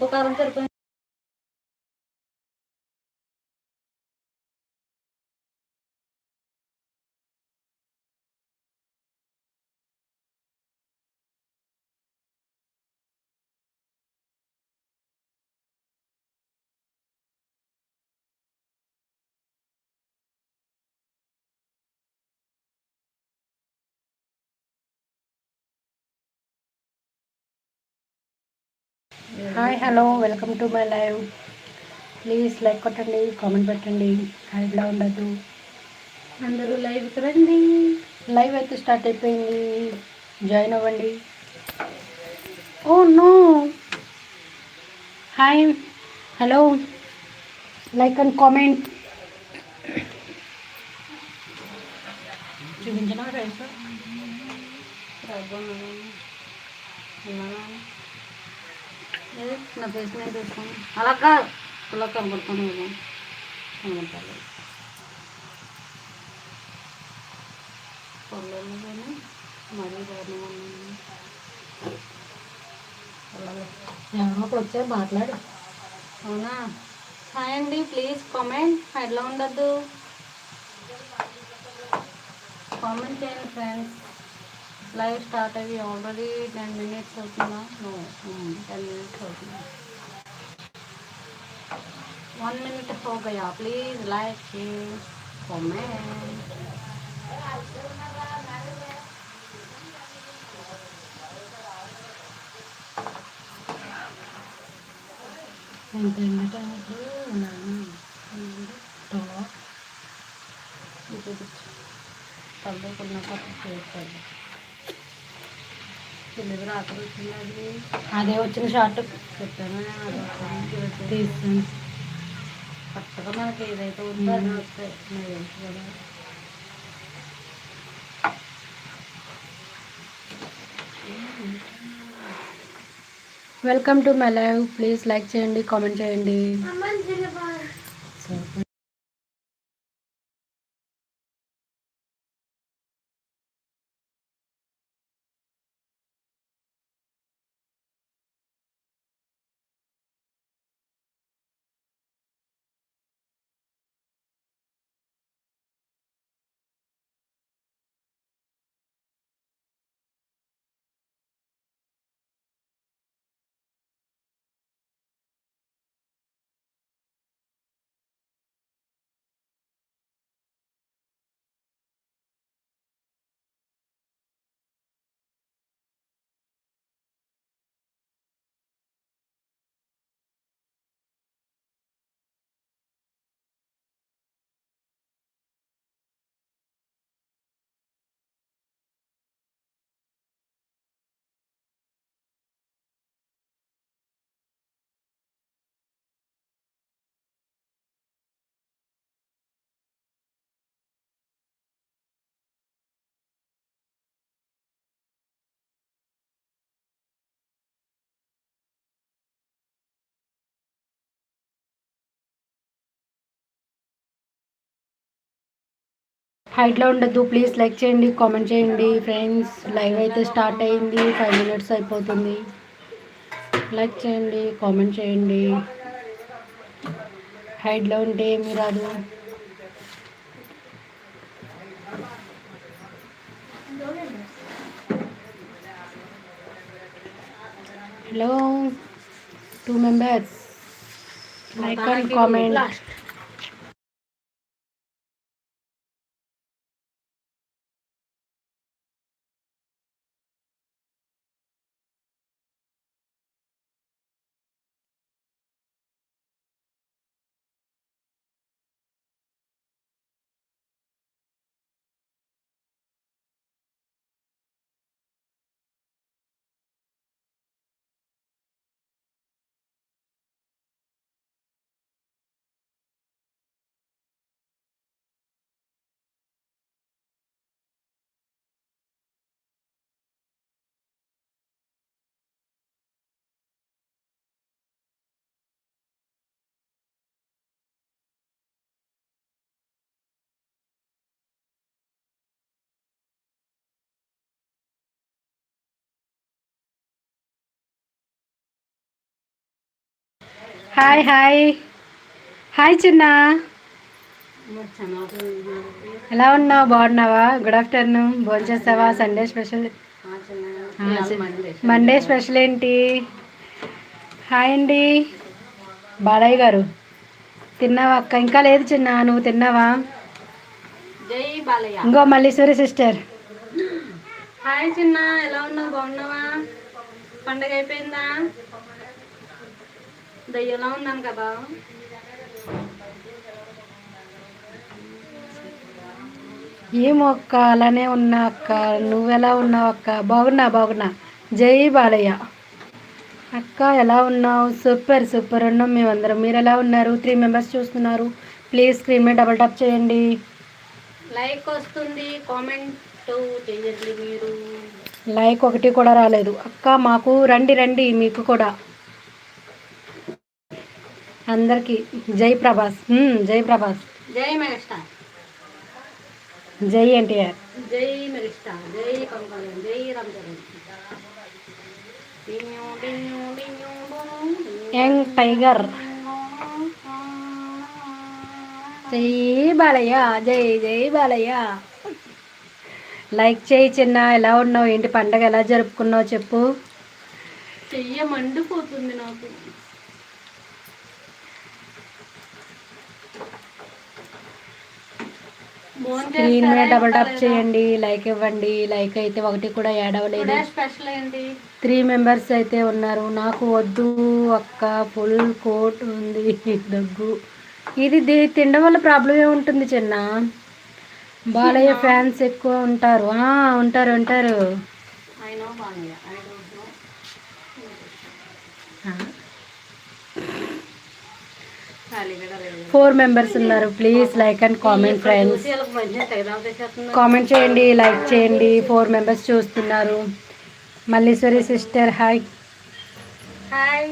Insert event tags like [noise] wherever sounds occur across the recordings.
सोपं कारण तर hi hello welcome to my live please like కొట్టండి కామెంట్ పెట్టండి. హైడ్లా ఉండదు. అందరూ లైవ్కి రండి. లైవ్ అయితే స్టార్ట్ అయిపోయింది. జాయిన్ అవ్వండి. ఓ no hi hello like and comment చూపించిన నా ఫేస్ నేను చూస్తాను అలా కాదు. అలా కనబడుతాను కదా. కనబడతాను పళ్ళలో కానీ మరీ దారుణంగా ఉన్నాయి. పళ్ళలో. ఎవరో ఒకరు వచ్చారు? మాట్లాడు. అవునా? హాయ్ అండి. Please comment. ఎట్లా ఉండద్దు. కామెంట్ చేయండి ఫ్రెండ్స్. లైవ్ స్టార్ట్ అయ్యి ఆల్రెడీ టెన్ మినిట్స్ అవుతుందా నో టెన్ మినిట్స్ అవుతుందా వన్ మినిట్ हो गया प्लीज लाइक शेयर कमेंट ఎంత ఎంటర్టైన్మెంట్ ఉన్నాను టాప్ చదువుకున్నాక చేస్తాను పిల్లలు రాత్రి వచ్చినది అదే. వచ్చిన షార్ట్ చెప్పాను మనకి ఏదైతే ఉందో అది వస్తాయి. నాకు తెలుసు కదా? Welcome to my live please like చేయండి కామెంట్ చేయండి. హైట్లో ఉండద్దు. ప్లీజ్ లైక్ చేయండి కామెంట్ చేయండి. ఫ్రెండ్స్ లైవ్ అయితే స్టార్ట్ అయింది. ఫైవ్ మినిట్స్ అయిపోతుంది. లైక్ చేయండి కామెంట్ చేయండి. హైట్లో ఉంటే ఏమీ రాదు. Hello two members like and comment hi hi. Hi చిన్న. ఎలా ఉన్నావు? బాగున్నావా? Good afternoon. భోజనం చేస్తావా సండే స్పెషల్. Monday special. ఏంటి? హాయ్ అండి. బాలయ్య గారు. తిన్నావా అక్క? ఇంకా లేదు చిన్న. నువ్వు తిన్నావా? ఇంకో మల్లీశ్వరి సిస్టర్. హాయ్ చిన్న. ఎలా ఉన్నావు? బాగున్నావా? పండగ అయిపోయిందా? దయ్యలా ఉన్నాను కదా. ఏమో అక్క అలానే ఉన్నా అక్క. నువ్వెలా ఉన్నావు అక్క? బాగున్నా బాగున్నా. జై బాలయ్య. అక్క ఎలా ఉన్నావు? Super super. ఉన్నాం మేమందరం. మీరు ఎలా ఉన్నారు? త్రీ మెంబర్స్ చూస్తున్నారు. ప్లీజ్ స్క్రీన్ మీద డబల్ టాప్ చేయండి. లైక్ వస్తుంది కామెంట్ చేయండి మీరు. లైక్ ఒకటి కూడా రాలేదు. అక్క మాకు రండి రండి మీకు కూడా. అందరికీ జై ప్రభాస్. జై ప్రభాస్. జై మెగాస్టార్. జై ఎన్టీఆర్. జై మెగాస్టార్. జై పవన్ కళ్యాణ్ జై రామ్ చరణ్. Young tiger. జై బాలయ్య జై జై బాలయ్య. లైక్ చేయి చిన్న ఎలా ఉన్నావు? ఏంటి పండగ ఎలా జరుపుకున్నావు చెప్పు. చెయ్య మండిపోతుంది నాకు. స్క్రీన్ మీద డబల్ టాప్ చేయండి లైక్ ఇవ్వండి లైక్ అయితే ఒకటి కూడా యాడ్ అవ్వలేదు. త్రీ మెంబర్స్ అయితే ఉన్నారు. నాకు వద్దు అక్క ఫుల్ కోట్ ఉంది [laughs] దగ్గు. ఇది తినడం వల్ల ప్రాబ్లం ఏముంటుంది చిన్న? బాలయ్య [laughs] ఫ్యాన్స్ ఎక్కువ ఉంటారు. ఉంటారు ఉంటారు I know Balayya I don't know ఖాళీగా లేదు ఫోర్ మెంబర్స్ ఉన్నారు. Please like and comment friends comment చేయండి లైక్ చేయండి. ఫోర్ మెంబర్స్ చూస్తున్నారు. Malliswari sister hi hi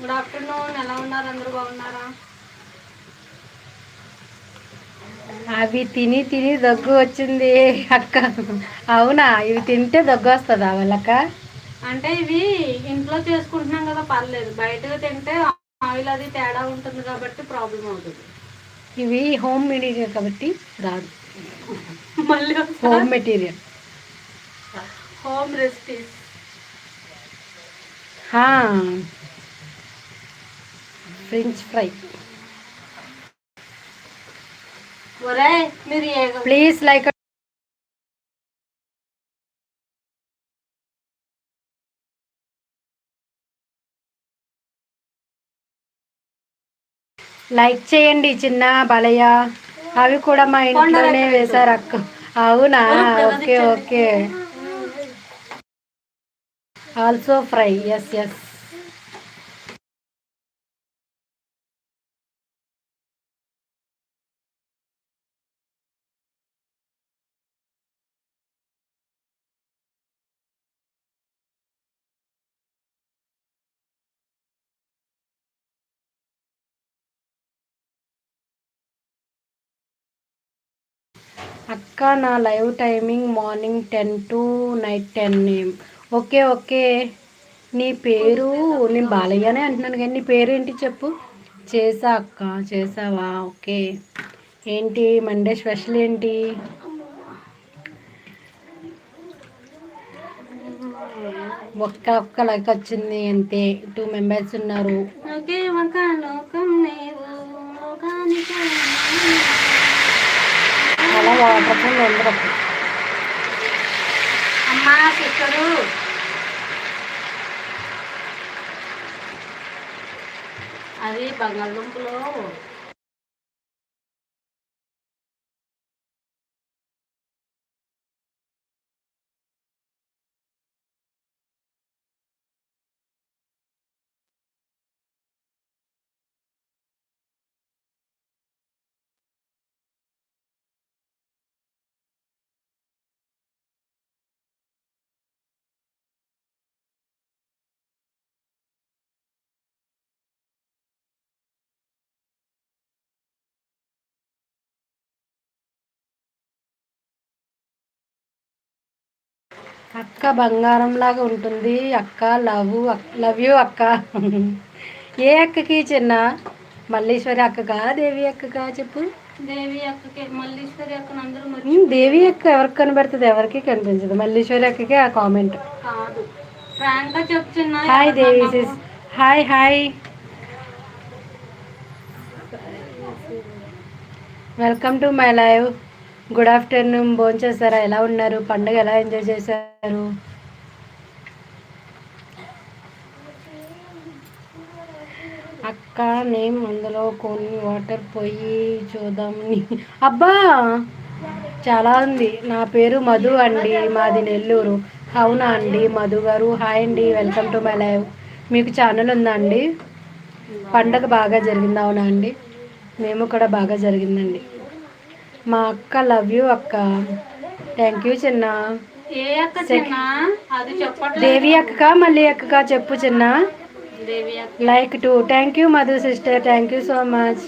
good afternoon ఎలా ఉన్నారు? అందరూ బాగున్నారా? అవి తిని తిని దగ్గు వచ్చింది. అక్క అవునా? ఇవి తింటే దగ్గు వస్తుందా వాళ్ళక్క? అంటే ఇవి ఇంట్లో చేసుకుంటున్నాం కదా పర్లేదు. బయటకు తింటే ఆయిల్ అది తేడా ఉంటుంది కాబట్టి ప్రాబ్లం అవుతుంది. ఇవి హోమ్ మెటీరియల్ కాబట్టి రాదు. మళ్ళీ home material. Home recipes. French fry. ఒరే మీరు ఏ ప్లీజ్ లైక్ లైక్ చేయండి చిన్న బాలయ్య. అవి కూడా మా ఇంట్లోనే వేశారు అక్క. అవునా? Okay okay. Also fry yes yes అక్క నా live timing morning ten to night ten okay okay. నీ పేరు? నేను బాలయ్యనే అంటున్నాను కానీ నీ పేరు ఏంటి చెప్పు? చేసా అక్క చేసావా ఓకే. ఏంటి మండే స్పెషల్ ఏంటి? ఒక్క ఒక్క లైక్ వచ్చింది అంతే. టూ మెంబర్స్ ఉన్నారు. అలా వాటర్ ఫుల్ అమ్మా సిస్టరు. అది బంగాళదుంపలో అక్క బంగారం లాగా ఉంటుంది. అక్క లవ్ లవ్ యూ అక్క. ఏ అక్కకి చిన్న? మల్లీశ్వరి అక్కగా దేవి అక్కగా చెప్పు. దేవి అక్కకి మల్లీశ్వరి అక్కను అందరూ దేవి అక్క ఎవరికి కనబడుతుంది? ఎవరికి కనిపించదు. మల్లీశ్వరి అక్కకి ఆ కామెంట్. కాదు. చెప్తున్నా hi Devi sis. Hi hi. Welcome to my live. Good afternoon భోంచేస్తారా ఎలా ఉన్నారు? పండుగ ఎలా ఎంజాయ్ చేశారు? అక్క నేమ్ అందులో కొన్ని వాటర్ పోయి చూద్దామని అబ్బా! చాలా ఉంది. నా పేరు మధు అండి. మాది నెల్లూరు. అవునా అండి? మధు గారు. హాయ్ అండి. Welcome to my live. మీకు ఛానల్ ఉందా అండి? పండగ బాగా జరిగింది అవునా అండి? మేము కూడా బాగా జరిగిందండి. మా అక్క లవ్ యూ అక్క. థ్యాంక్ యూ చిన్న. అక్క దేవి అక్క మళ్ళీ అక్కక చెప్పు చిన్న. అక్క. Like to thank you Madhu sister thank you so much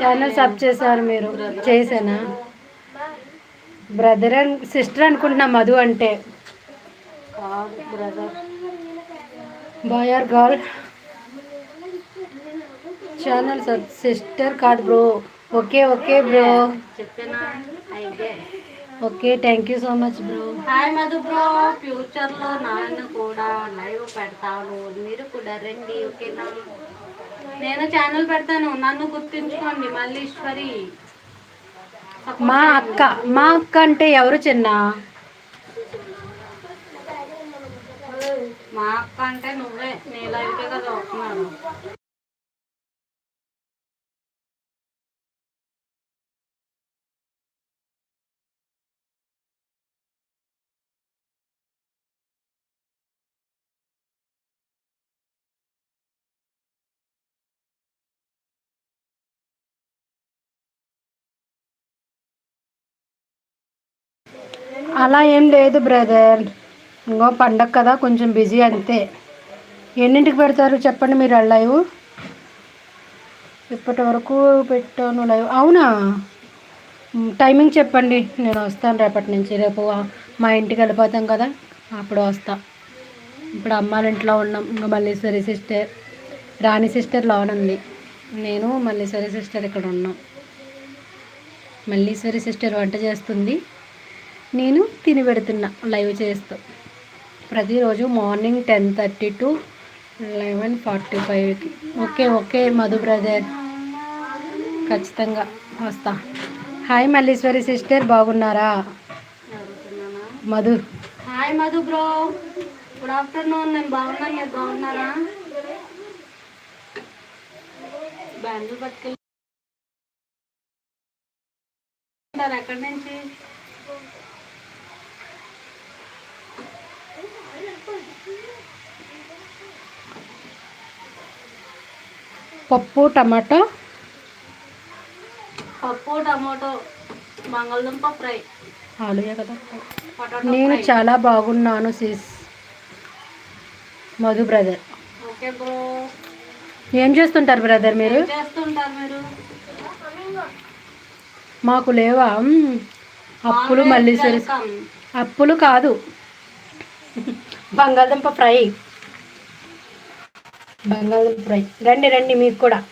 channel sub చేశారు మీరు. చేసానా బ్రదర్ అండ్ సిస్టర్ అనుకుంటున్నా మధు అంటే. Boy or girl channel sub sister కాదు బ్రో ఓకే ఓకే బ్రో చెప్పినా? అయితే okay thank you so much bro hi Madhu bro ఫ్యూచర్లో నాన్న కూడా లైవ్ పెడతాను. మీరు కూడా రండి ఓకేనా? నేను ఛానల్ పెడతాను. నన్ను గుర్తుంచుకోండి మల్లీశ్వరి. మా అక్క మా అక్క అంటే ఎవరు చిన్న? మా అక్క అంటే నువ్వే. నీ లైవ్ కదా వస్తున్నాను అలా ఏం లేదు బ్రదర్. ఇంకో పండగ కదా కొంచెం బిజీ అంతే. ఎన్నింటికి పెడతారు చెప్పండి మీరు లైవ్? ఇప్పటి వరకు పెట్టాను లైవ్. అవునా? టైమింగ్ చెప్పండి. నేను వస్తాను రేపటి నుంచి. రేపు మా ఇంటికి వెళ్ళిపోతాం కదా అప్పుడు వస్తా. ఇప్పుడు అమ్మాళ్ళ ఇంట్లో ఉన్నాం. ఇంకా Malleswari sister Rani sister loan ఉంది. నేను మల్లేశ్వరి సిస్టర్ ఇక్కడ ఉన్నాం. మల్లీశ్వరి సిస్టర్ వంట చేస్తుంది. నేను తిని పెడుతున్నా లైవ్ చేస్తూ. ప్రతిరోజు morning ten thirty to eleven forty ఫైవ్కి. Okay okay Madhu brother. ఖచ్చితంగా వస్తా. హాయ్ మల్లీశ్వరి సిస్టర్ బాగున్నారా? Madhu. Hi Madhu bro. Good afternoon నేను బాగున్నాను మీరు బాగున్నారా? బ్యాండ్లు పట్టుకెళ్ళి ఎక్కడి నుంచి? పప్పు టమాటో? పప్పు టమాటో బంగాళదుంప ఫ్రై. ఆలుగే కదా. నేను చాలా బాగున్నాను sis Madhu brother. Okay bro. ఏం చేస్తుంటారు బ్రదర్ మీరు? ఏం చేస్తుంటారు మీరు? మాకు లేవా? అప్పులు మల్లీశ్వరి welcome. అప్పులు కాదు. బంగాళదుంప ఫ్రై. బంగాళదుంప ఫ్రై. రండి రండి మీకు కూడా.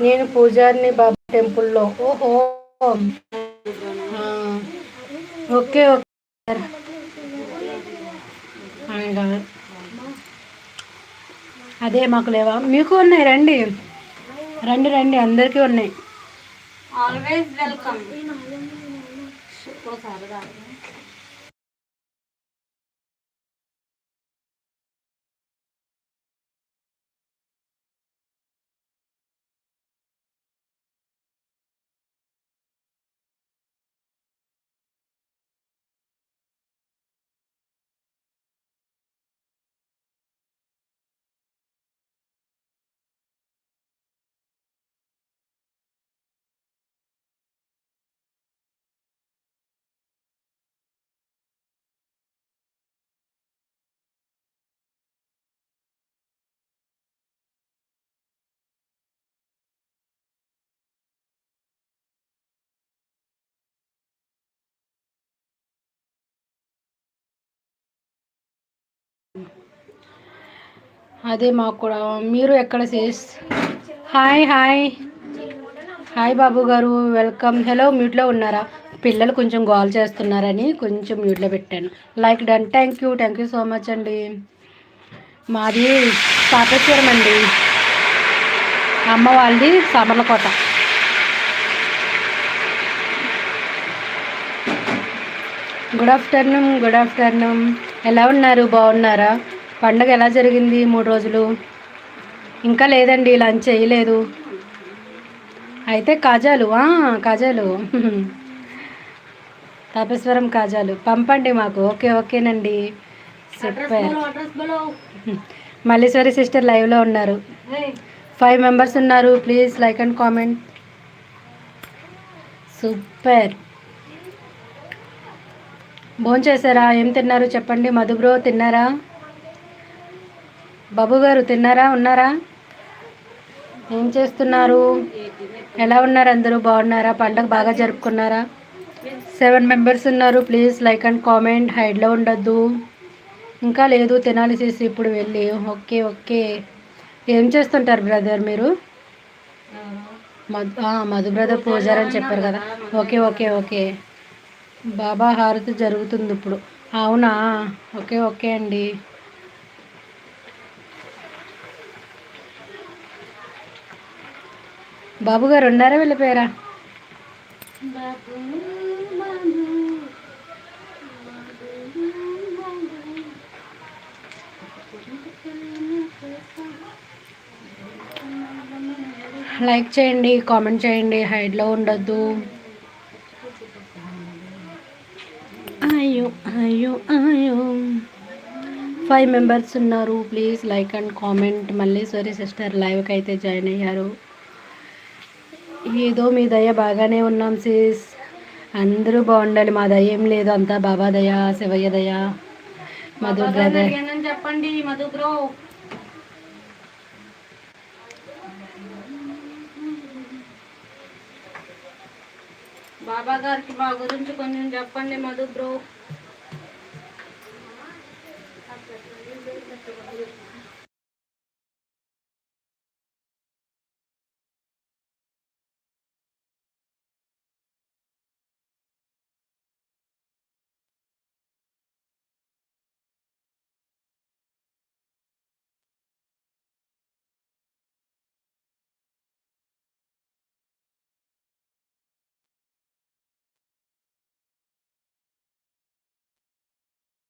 నేను పూజారిని బాబా టెంపుల్లో. ఓహో. Okay okay. అదే మాకు లేవా? మీకు ఉన్నాయి రండి. రండి రండి. అందరికీ ఉన్నాయి. ఆల్వేస్ వెల్కమ్ అదే మాకు కూడా. మీరు ఎక్కడ సేస్ హాయ్ హాయ్ హాయ్ బాబు గారు. వెల్కమ్ హలో మ్యూట్లో ఉన్నారా? పిల్లలు కొంచెం గోల్ చేస్తున్నారని కొంచెం మ్యూట్లో పెట్టాను. Like done thank you thank you so much అండి. మాది పాపేశ్వరం అండి. అమ్మ వాళ్ళది Samarlakota. Good afternoon good afternoon ఎలా ఉన్నారు? బాగున్నారా? పండగ ఎలా జరిగింది మూడు రోజులు? ఇంకా లేదండి లంచ్ చేయలేదు అయితే కాజాలు కాజాలు. తాపేశ్వరం కాజాలు. పంపండి మాకు. ఓకే ఓకేనండి. అడ్రస్ మల్లీశ్వరి సిస్టర్ లైవ్లో ఉన్నారు. ఫైవ్ మెంబర్స్ ఉన్నారు. Please like and comment. Super. భోజనం చేశారా ఏం తిన్నారు? చెప్పండి. మధు బ్రో తిన్నారా? బాబు గారు తిన్నారా? ఉన్నారా? ఏం చేస్తున్నారు? ఎలా ఉన్నారు అందరూ? బాగున్నారా? పండగ బాగా జరుపుకున్నారా? సెవెన్ మెంబర్స్ ఉన్నారు. Please like and comment. హైడ్లో ఉండొద్దు. ఇంకా లేదు. తినాలి చేసి ఇప్పుడు వెళ్ళి. Okay okay. ఏం చేస్తుంటారు బ్రదర్ మీరు? మధు మధు బ్రదర్ పూజారి అని చెప్పారు కదా. Okay okay okay. బాబా హారతి జరుగుతుంది ఇప్పుడు అవునా? ఓకే ఓకే అండి. బాబు గారు ఉన్నారా వెళ్ళిపోయారా లైక్ చేయండి కామెంట్ చేయండి హైడ్లో ఉండొద్దు. అయ్యో అయ్యో ఫైవ్ మెంబర్స్ ఉన్నారు please like and comment Malliswari sister లైవ్కి అయితే జాయిన్ అయ్యారు. ఏదో మీ దయ బాగానే ఉన్నాం సిస్ అందరూ బాగుండాలి మా దయ ఏం లేదు. అంతా బాబా దయ శివయ్య దయ మధు బ్రదర్ చెప్పండి మధు బ్రో బాబా గారికి మా గురించి కొంచెం చెప్పండి మధు బ్రో Thank you.